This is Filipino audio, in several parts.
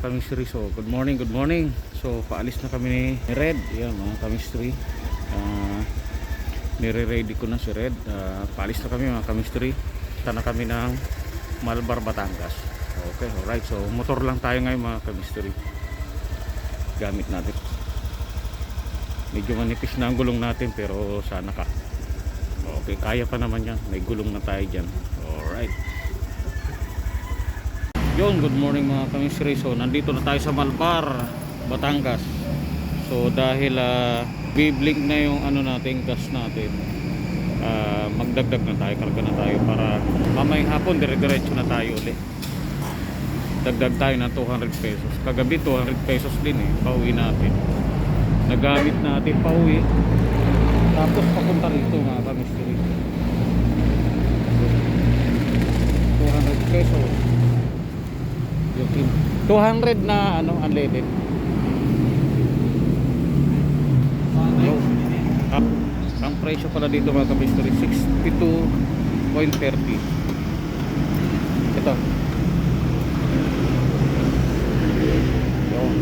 mga chemistry. So, good morning, good morning. So, paalis na kami ni Red. Yan, mga chemistry. Ah, nire-ready ko na si Red. Ah, paalis na kami mga chemistry. Punta na kami ng Malbar, Batangas. Okay, alright. So, motor lang tayo ngayon mga chemistry. Gamit natin. Medyo manipis na ang gulong natin pero sana ka. Okay, kaya pa naman yan. May gulong na tayo dyan. Alright. Yun, good morning mga kamisri. So, nandito na tayo sa Malbar, Batangas. So, dahil uh, biblink na yung ano natin, gas natin. ah, magdagdag na tayo, karga na tayo para mamayang hapon, dire-diretso na tayo ulit. Dagdag tayo ng 200 pesos. Kagabi 200 pesos din eh, pauwi natin. Nagamit natin pauwi. Tapos papunta rito mga kamisri. 200 pesos. Yung tin- 200 na ano unleaded. Yung ang, ang presyo pala dito mga kabistri 62.30. Ito. Yun.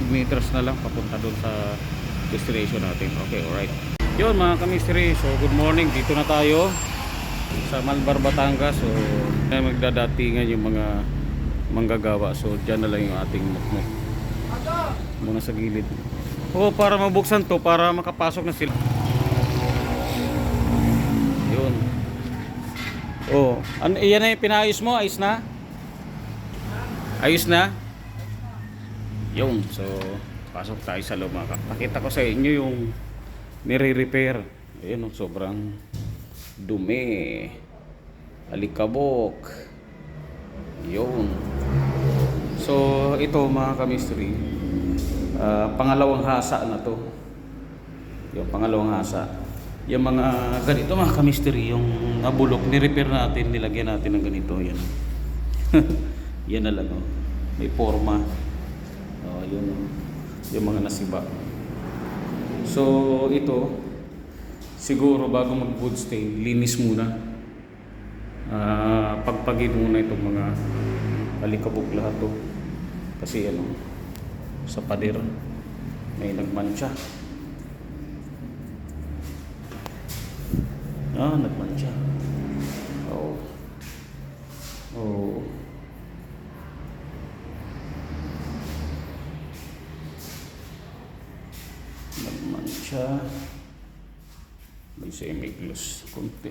5 meters na lang papunta doon sa destination natin. Okay alright. Yun mga kamistry so good morning. Dito na tayo sa Malbar Batangas. So magdadatingan yung mga manggagawa. So dyan na lang yung ating mukmuk. Muna sa gilid. O oh, para mabuksan to para makapasok na sila. Yun. Oh ano, yan na yung pinayos mo? Ayos na? Ayos na? Yun, so, pasok tayo sa loob. Pakita ko sa inyo yung nire-repair. Ayun, oh, sobrang dumi. Alikabok. Yun. So, ito mga kamistry, ah, pangalawang hasa na to. Yung pangalawang hasa. Yung mga ganito mga kamistry, yung nabulok, ni-repair natin, nilagyan natin ng ganito. Yan. yan na lang. Oh. May forma. Oh, yun. Yung mga nasiba. So, ito, siguro bago mag-wood stain, linis muna. Ah, pagpagin muna itong mga alikabok lahat to. Kasi ano, sa pader may nagmantsa. Ah, nagmantsa. Oo. Oo. Nagmantsa. May semi-gloss. Kunti.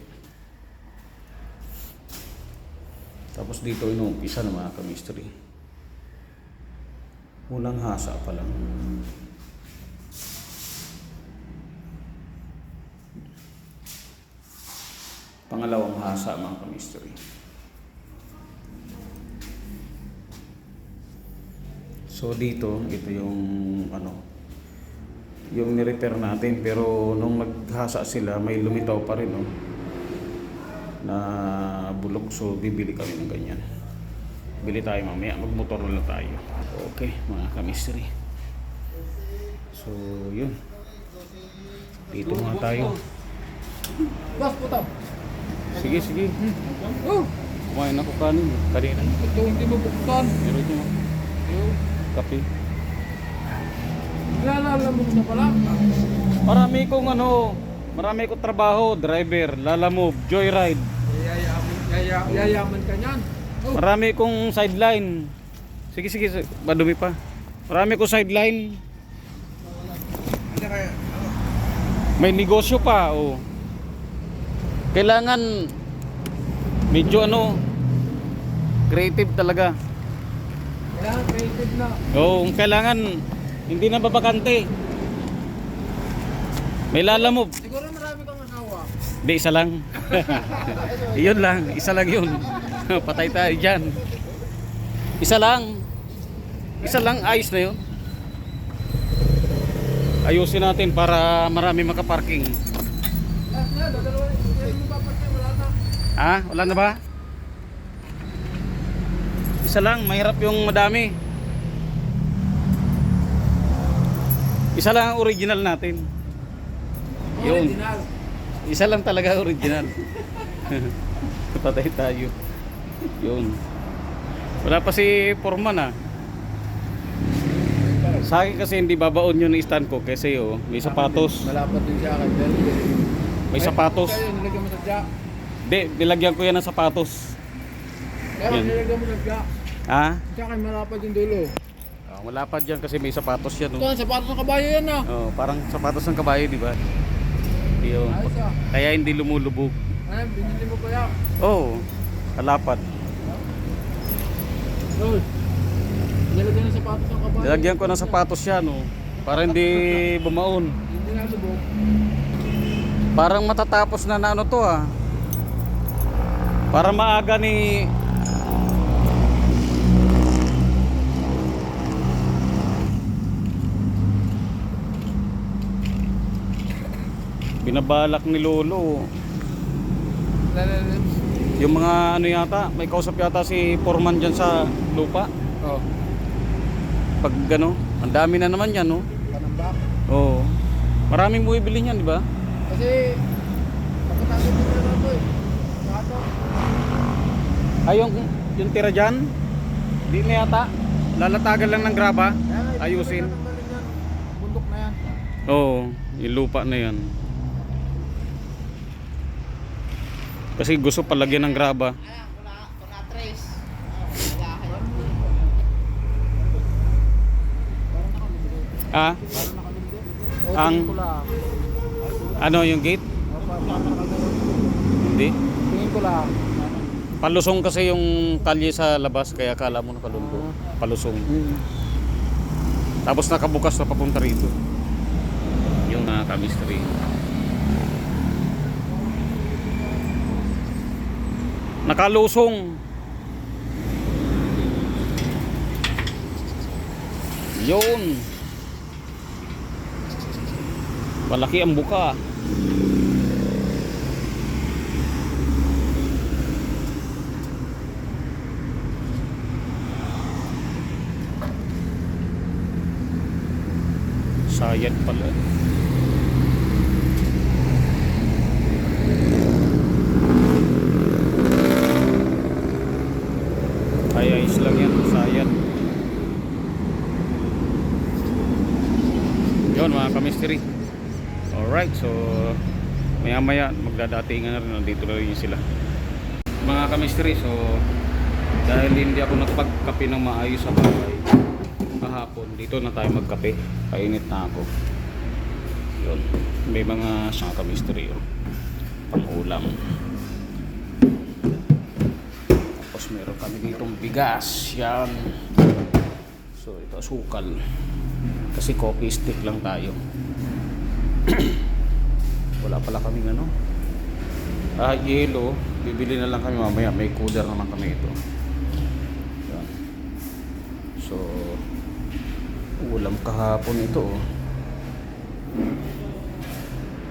Tapos dito inuumpisa ng mga chemistry. Unang hasa pa lang. Pangalawang hasa mga chemistry. So dito, ito yung ano, yung ni-repair natin. Pero nung naghasa sila may lumitaw pa rin no? Na bulok. So bibili kami ng ganyan. Bili tayo mamaya. Magmotor na tayo. Okay mga kamistry so yun. Dito nga tayo. Bas, puta. sige sige. Oh, kumain ako kanin. Kanina. Ito hindi mo buksan. meron nyo kape Nalalamog na pala. marami kong ano marami kong trabaho driver lalamove joyride Yayaman, yaya, yayaman ka niyan. Oh, Marami kong sideline. Sige, sige, madumi pa. Marami kong sideline. kaya? May negosyo pa, oh. Kailangan medyo ano creative talaga. Kailangan creative na. Oo, kailangan hindi na babakante. May lalamove. Siguro marami kang asawa. Di, isa lang. yun lang, isa lang yun. Patay tayo dyan. Isa lang. Isa lang, ayos na yun. Ayusin natin para marami makaparking. Ah, wala na ba? Isa lang, mahirap yung madami. Isa lang ang original natin. Yun. Original. Isa lang talaga original. Patay tayo. Yun. Wala pa si Foreman ah. Sa akin kasi hindi babaon yun ng stand ko kasi oh, may sapatos. Malapad din siya Belve. May sapatos. Nilagyan mo sa jack. Hindi, nilagyan ko yan ng sapatos. Kaya Yan. nilagyan mo sa jack. Ha? Tsaka malapad yung dulo. Oh, malapad yan kasi may sapatos yan Ito, oh. ang sapatos ng kabayo yan ah. Oh, parang sapatos ng kabayo, di ba? Ayos ah. Kaya hindi lumulubog. Ayun, binili mo pa yan. Oh, kalapad. Lord, nilagyan ng sapatos ng kabayo. Nilagyan ko ng sapatos yan oh. Para hindi bumaon. Hindi na lubog. Parang matatapos na na ano to ah. Para maaga ni Binabalak ni Lolo. Yung mga ano yata, may kausap yata si Foreman dyan sa lupa. Oh, Pag gano, ang dami na naman yan, no? panambak. Oo. Maraming bumibili niyan, di ba? Kasi, pagkatapos mo na ito eh. Sato. Ay, yung, yung tira dyan, di na yata. Lalatagan lang ng graba. Ayusin. Bundok na yan. Oo, yung lupa na yan. Kasi gusto palagyan ng graba. Ah, Ang- ano yung gate? Hindi. Palusong kasi yung kalye sa labas, kaya kala mo nakalundo. Palusong. Tapos nakabukas na papunta rito. Yung uh, chemistry. Nakalusong. Yun. Malaki ang buka. Sayad pala. Ay, ayos lang yan. Sayad. Yun kamisteri. Alright, so maya maya magdadatingan na rin. Nandito na rin sila. Mga kamisteri, so dahil hindi ako nakapagkape ng maayos sa bahay kahapon, dito na tayo magkape. Painit na ako. Yun. May mga mga kamisteri oh. pang ulam. Tapos meron kami ditong bigas. Yan. So ito sukal. Kasi coffee stick lang tayo. Wala pala kaming ano. Ah, yelo. Bibili na lang kami mamaya. May cooler naman kami ito. So, ulam kahapon ito oh.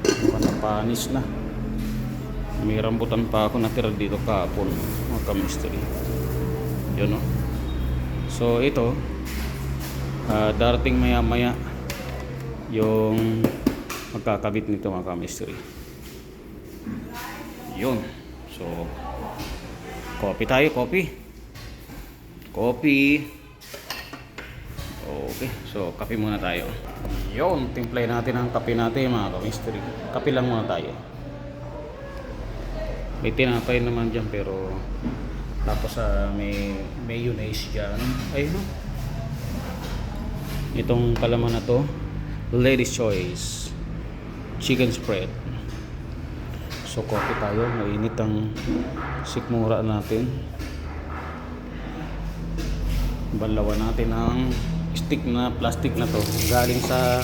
Mukhang napanis na. May rambutan pa ako natira dito kahapon. Mga kamisteri. Yun oh. So, ito. ah, darating maya maya yung magkakabit nito mga kamisteri. Yun. So, coffee tayo, coffee. Coffee. Okay, so kape muna tayo. Yun, timplay natin ang kape natin mga kamisteri. Kape lang muna tayo. May tinapay naman dyan pero tapos sa may mayonnaise dyan. Ayun no. Itong palaman na to, Lady's Choice Chicken Spread. So coffee tayo, mainit ang sikmura natin. Balawan natin ang stick na plastic na to. Galing sa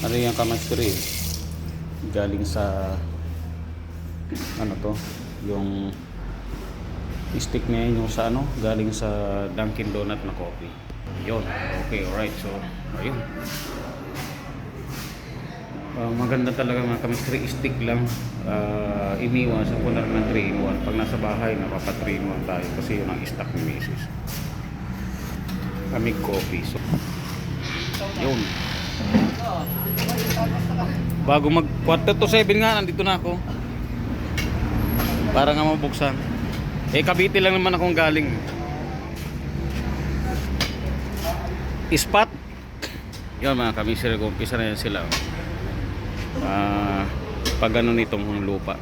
ano yung kamastri galing sa ano to? Yung stick na yun yung sa ano? Galing sa Dunkin Donut na coffee yun. Okay alright. So ayun Ah, maganda talaga mga chemistry stick lang. Uh, iniwan sa kunar ng 3 in 1 pag nasa bahay napapa 3 in 1 tayo kasi yun ang stock ni Mrs. kami coffee so. Yun. Bago mag quarter to 7 nga nandito na ako. Para nga mabuksan. Eh Cavite lang naman akong galing. Spot yun mga kamisir umpisa na yan sila ah pag ano nitong lupa.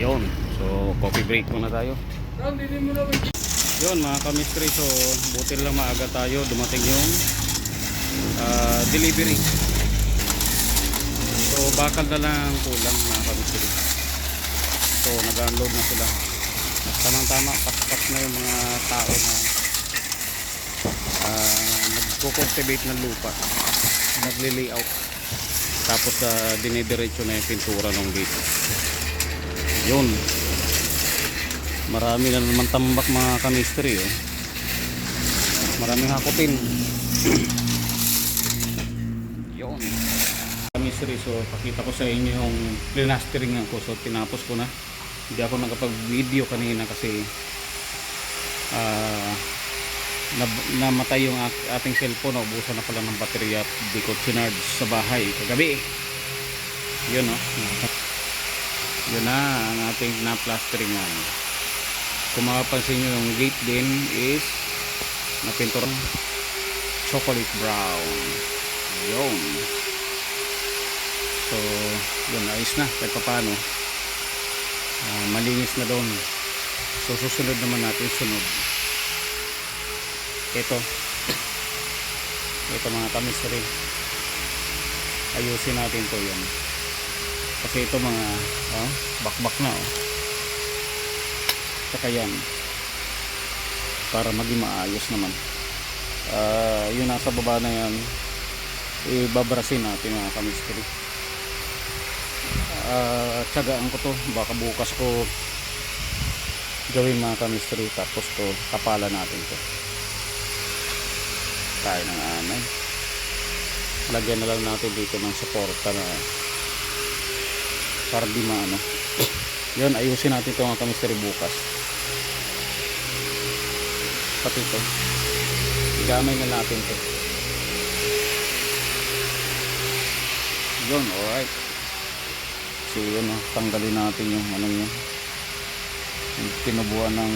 Yun so coffee break muna tayo. Yun mga kamistry so buti lang maaga tayo dumating yung ah, delivery. So bakal na lang kulang mga kamistry so nag-unload na sila tamang tama paspas na yung mga tao na uh, nagko-cultivate ng lupa nagli-layout tapos uh, dinidiretso na yung pintura ng dito. Yun. Marami na naman tambak mga kamistry oh. maraming hakutin. Yun. Kamistry so pakita ko sa inyo yung plinastering ako so tinapos ko na hindi ako nakapag video kanina kasi na- namatay yung at- ating cellphone. Ubusan na pala ng baterya at di ko sa bahay kagabi. Yun oh yun na ang ating na-plasteringan kung makapansin nyo yung gate din is napintura. Chocolate brown. Yun. So yun ayos na. Kahit paano Ah, malinis na doon. So susunod naman natin sunod. Ito. Ito mga chemistry ayusin natin to yan kasi ito mga oh, bakbak na oh. saka yan. Para maging maayos naman. Ah, yun nasa baba na yan ibabrasin natin mga chemistry uh, tsagaan ko to. Baka bukas ko gawin mga chemistry tapos to kapalan natin to. Tayo ng anay lagyan na lang natin dito ng suporta na para di maano. Yun ayusin natin to mga chemistry bukas. Pati to. Igamay na natin to. Yun alright Yun oh, tanggalin natin yung ano yun. Yung tinubuan ng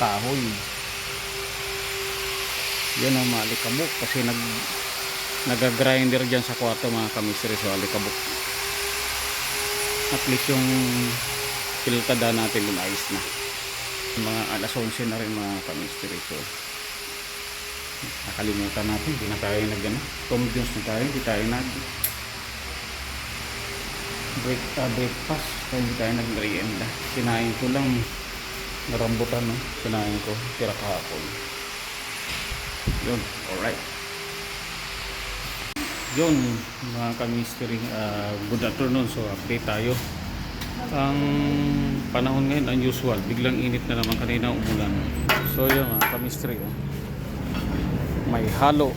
kahoy. Yan ang malikabok kasi nag nagagrinder dyan sa kwarto mga kamisri so alikabok. At least yung piltada natin dun ayos na. Mga alas 11 na rin mga kamisri so nakalimutan natin hindi na tayo nag ano, Tom Jones na tayo hindi tayo nag break, uh, breakfast. Hindi tayo nag-merienda. Sinain ko lang. Narambutan no? sinain ko. Tira kahapon yun. Alright. Yun mga kamisteri uh, good afternoon. So update tayo. Ang panahon ngayon unusual biglang init na naman kanina umulan. So yun mga kamisteri oh. may halo.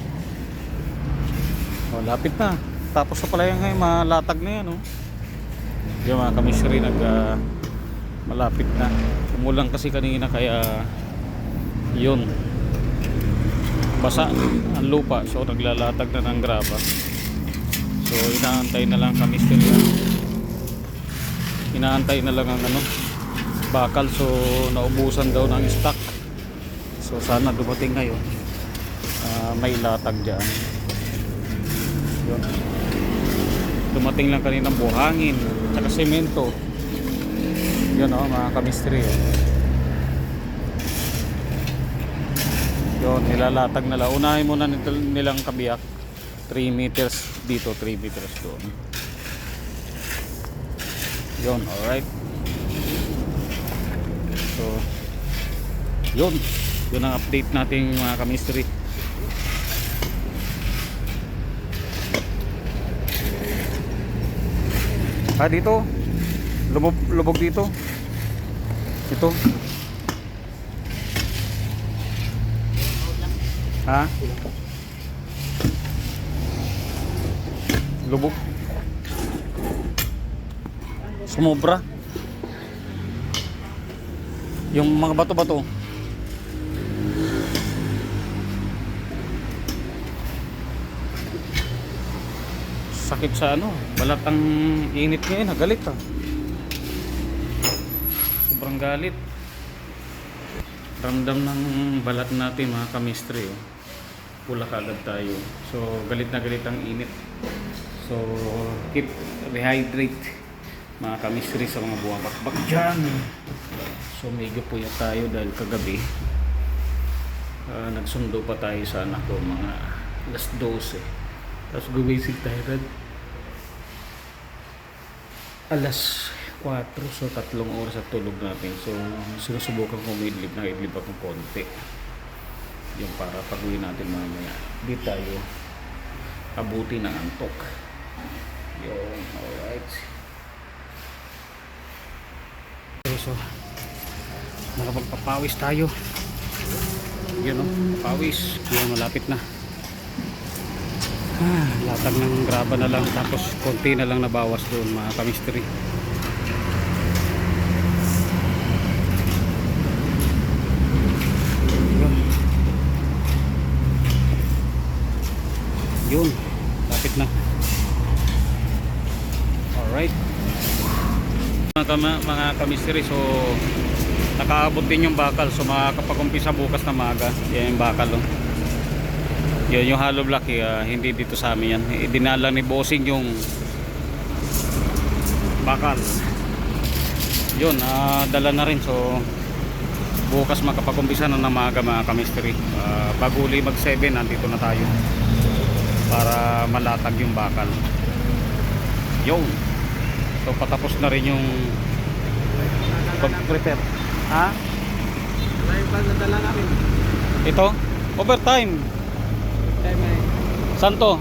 Oh, lapit na. Tapos na pala yan ngayon malatag na yan oh. Yung mga kamisri nag ah, malapit na. Umulan kasi kanina kaya yun. Basa ang lupa so naglalatag na ng graba. So inaantay na lang kamisri Inaantay na lang ang ano bakal so naubusan daw ng stock. So sana dumating ngayon. Ah, may latag diyan. Yun dumating lang kaninang buhangin tsaka semento yun o mga kamistri eh. yun nilalatag nila unahin muna nilang kabiyak 3 meters dito 3 meters doon yun alright so Yun. Yun ang update nating mga kamistry. Ah, dito. Lubog, lubog dito. Ito. Ha? Lubog. Sumobra. Yung mga bato-bato. Sakit sa ano, balat ang init ngayon, nagalit ah. Sobrang galit. Ramdam ng balat natin mga kamistri oh. Pula kagad tayo. So galit na galit ang init. So keep rehydrate mga kamistri sa mga buwabakbak dyan. So medyo puyat tayo dahil kagabi ah, nagsundo pa tayo sa anak ko mga alas 12. Tapos gumising tayo rin alas 4 so tatlong oras at tulog natin. So sinusubukan ko umidlip na idlip akong konti. Yung para pag uwi natin mamaya. Di tayo abuti ng antok. Yung alright. Okay, so nakapagpapawis tayo. Yun o pawis. Yun malapit na Ah, latag ng graba na lang tapos konti na lang nabawas doon mga kamistry. Yun, lapit na. Alright. Mga, mga kamistry, so nakaabot din yung bakal so makakapag-umpisa bukas na maga. Yan yung bakal. Oh. Yun yung hollow block eh, ah, hindi dito sa amin yan. Idinala ni Bossing yung bakal. Yun, ah, dala na rin. So, bukas makapag-umpisa na ng maaga mga kamistry. Uh, baguli mag 7, nandito na tayo. Para malatag yung bakal. Yun. So, patapos na rin yung pag-prepare. Ha? Ito? Overtime. Saan to?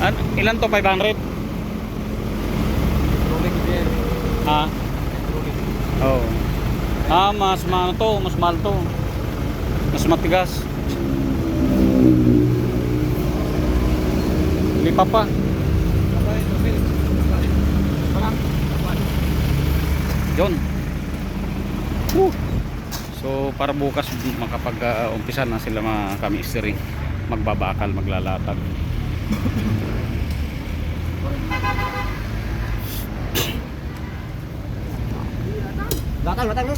An ilan to? 500? rolling chair. Ha? Oo. Ah, mas mahal to, mas mahal to. Mas matigas. Lipa pa. Yun. Para bukas makapag-umpisa na sila mga kamisteri. Magbabakal, maglalatag. Latag, latag no?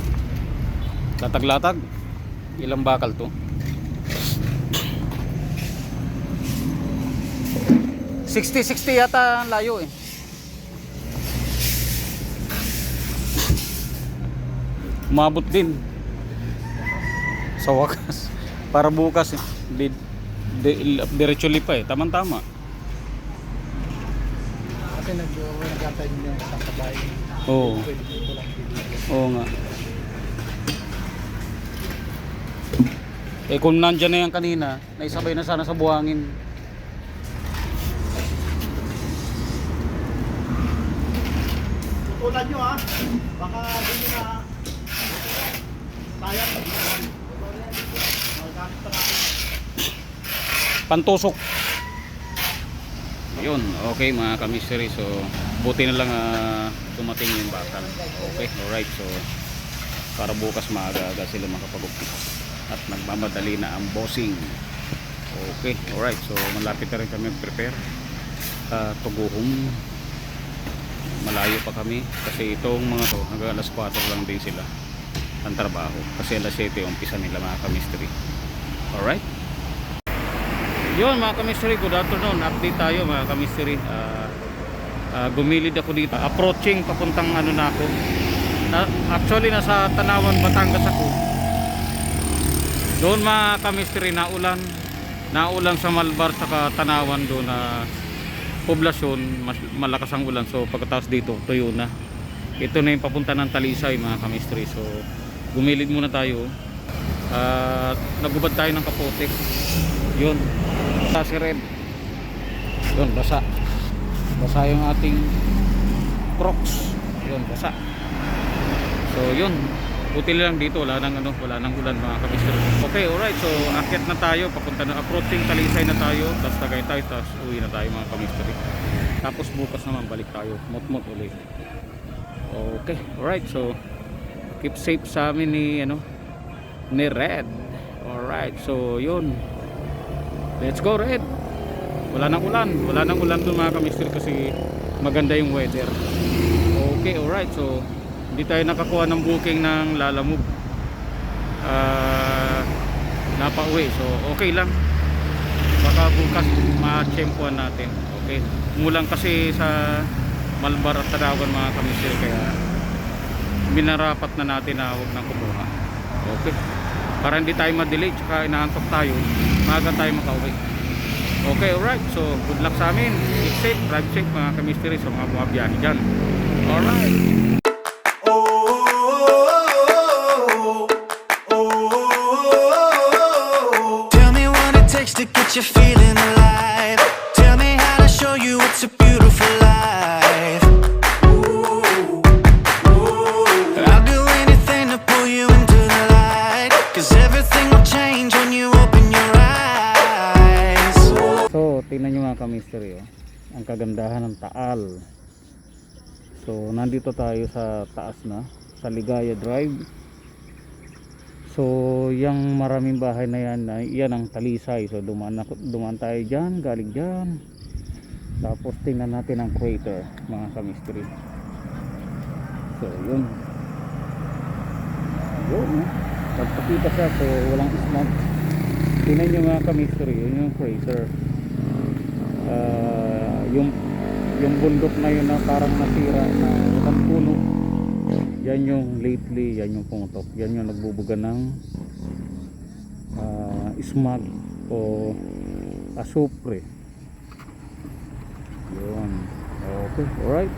Latag-latag. Ilang bakal to? Sixty, sixty yata ang layo eh. Umabot din. Sa wakas. Para bukas eh. Di, di, diretso lipa eh. Tamang-tama. Kasi nag-antay nyo yung isang kabay. Oo. Oo nga. Eh kung nandyan na yan kanina, naisabay na sana sa buhangin. Tutulan nyo ha. Baka hindi na sayang. Magagamit pa natin. Pantusok. Yun, okay mga kamiseri. So, buti na lang ah, tumating yung bakal. Okay, alright. So, para bukas maaga sila makapag-umpisa. At nagmamadali na ang bossing. Okay, alright. So, malapit na rin kami prepare. Uh, tuguhong malayo pa kami kasi itong mga to hanggang alas 4 lang din sila ang trabaho kasi alas 7 umpisa nila mga kamistry alright yun mga kamistry good afternoon. Update tayo mga kamistry Ah, ah, gumilid ako dito. Approaching papuntang ano na ako. Na, actually nasa Tanawan Batangas ako. Doon mga kamistry naulan. Naulan sa Malbar saka Tanawan doon na poblasyon. Mas, malakas ang ulan. So pagkatapos dito tuyo na. Ito na yung papunta ng Talisay mga kamistri so gumilid muna tayo. At nagubad tayo ng kapote. Yun si Red. Yun basa. Basa yung ating crocs. Yun basa. So yun. Buti lang dito wala nang ano wala nang ulan mga kamistri okay alright. So akyat na tayo papunta na approaching Talisay na tayo. Tapos tagay tayo tapos uwi na tayo mga kamistri tapos bukas naman balik tayo. Mot-mot ulit. Okay alright. So keep safe sa amin ni ano ni Red. Alright. So yun let's go Red. Wala nang ulan. Wala nang ulan doon mga kamister kasi maganda yung weather. Okay alright. So hindi tayo nakakuha ng booking ng Lalamove. Ah napauwi. So okay lang. Baka bukas ma-champuan natin. Okay. Mulang kasi sa Malbar at Tarawan mga kamister kaya binarapat na natin na huwag nang kumuha. Okay. Para hindi tayo ma-delay tsaka inaantok tayo maaga tayo makauwi. Okay alright. So good luck sa amin. Safe. Drive safe mga kamister sa mga bumabiyahe dyan. Alright Taal. So, nandito tayo sa taas na, sa Ligaya Drive. So, yung maraming bahay na yan, yan ang Talisay. So, dumaan, ako- dumaan tayo dyan, galing dyan. Tapos, tingnan natin ang crater, mga kamisteri. So, yun. Yun. Pagpakita siya, so walang smog. Tingnan nyo mga kamisteri, yun yung crater ah, yung yung bundok na yun na parang nasira na walang puno. Yan yung lately yan yung pumutok. Yan yung nagbubuga ng ah, smog o asupre. Yun. Okay alright.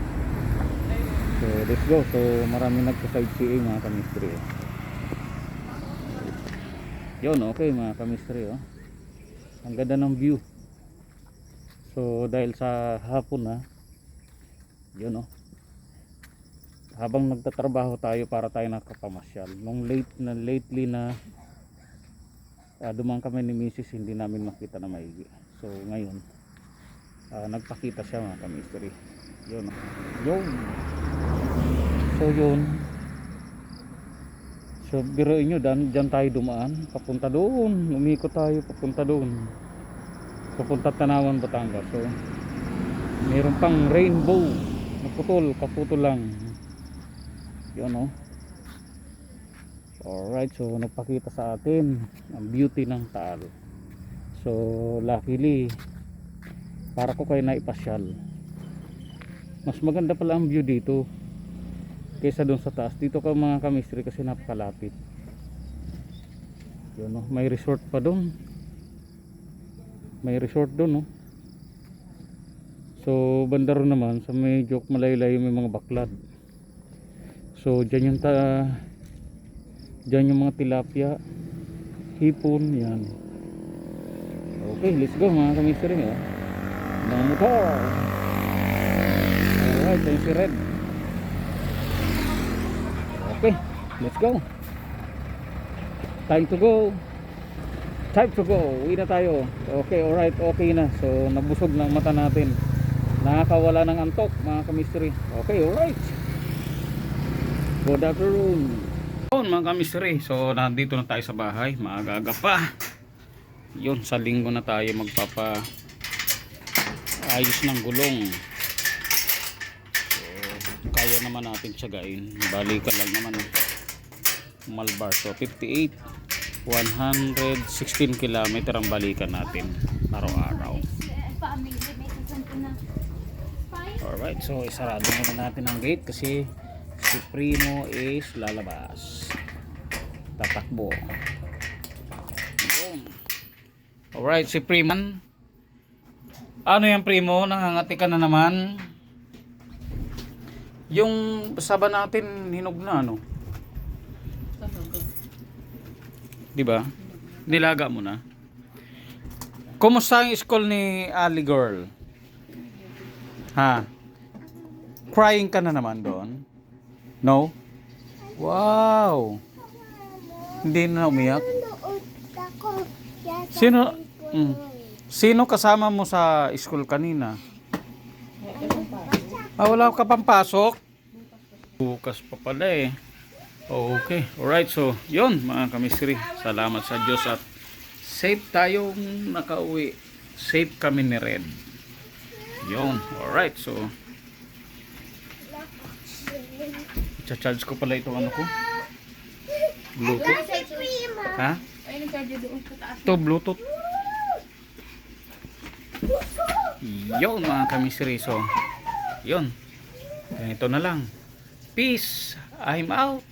So let's go. So marami nagsa-sightseeing mga kamistri yun okay mga kamistri oh. ang ganda ng view. So dahil sa hapon na yun oh. Habang nagtatrabaho tayo para tayo nakapamasyal. Nung late na lately na uh, dumang kami ni Mrs. hindi namin makita na maigi. So ngayon ah, nagpakita siya mga kamisteri. Yun oh. Yun. So yun. So biruin nyo, dan, dyan tayo dumaan. Papunta doon. Umikot tayo papunta doon papunta Tanawan, Batangas. So, meron pang rainbow. Naputol, kaputol lang. Yun, oh. Alright, so nagpakita sa atin ang beauty ng Taal. So, luckily, para ko kayo naipasyal. Mas maganda pala ang view dito kaysa doon sa taas. Dito ka mga kamistri kasi napakalapit. Yun, oh. May resort pa doon may resort doon no so banda naman sa may joke malayo-layo may mga baklad so dyan yung ta dyan yung mga tilapia hipon yan. Okay let's go mga kamister rin oh. mga motor. Alright yan si Red. Okay let's go. Time to go. Time to go. Uwi na tayo. Okay alright okay na. So nabusog ng mata natin nakakawala ng antok mga kamisteri okay alright. Good afternoon. Yun mga kamisteri so nandito na tayo sa bahay. Maaga pa. Yun sa linggo na tayo magpapa ayos ng gulong. So kaya naman natin tsagain balikan lang naman. Malbar. So 58 116 km ang balikan natin. Araw-araw. Alright, so isarado muna natin ang gate kasi si Primo is lalabas. Tatakbo. Yun. Alright, si Primo. Ano yan Primo? Nangangati ka na naman? Yung saba natin hinog na ano? Di ba? Nilaga mo na. Kumusta ang school ni Ali Girl? Ha? Crying ka na naman doon? No? Wow! Hindi na umiyak? Sino? Mm. Sino kasama mo sa school kanina? Ah, wala ka pang pasok? Bukas pa pala eh. Oh, okay. Alright, so yun mga kamisri. Salamat sa Diyos at safe tayong nakauwi. Safe kami ni Red. Yun. Alright, so Cha-charge ko pala itong ano ko. Bluetooth. Ha? Ito, Bluetooth. Yun mga kamisri. So, yun. Ganito na lang. Peace. I'm out.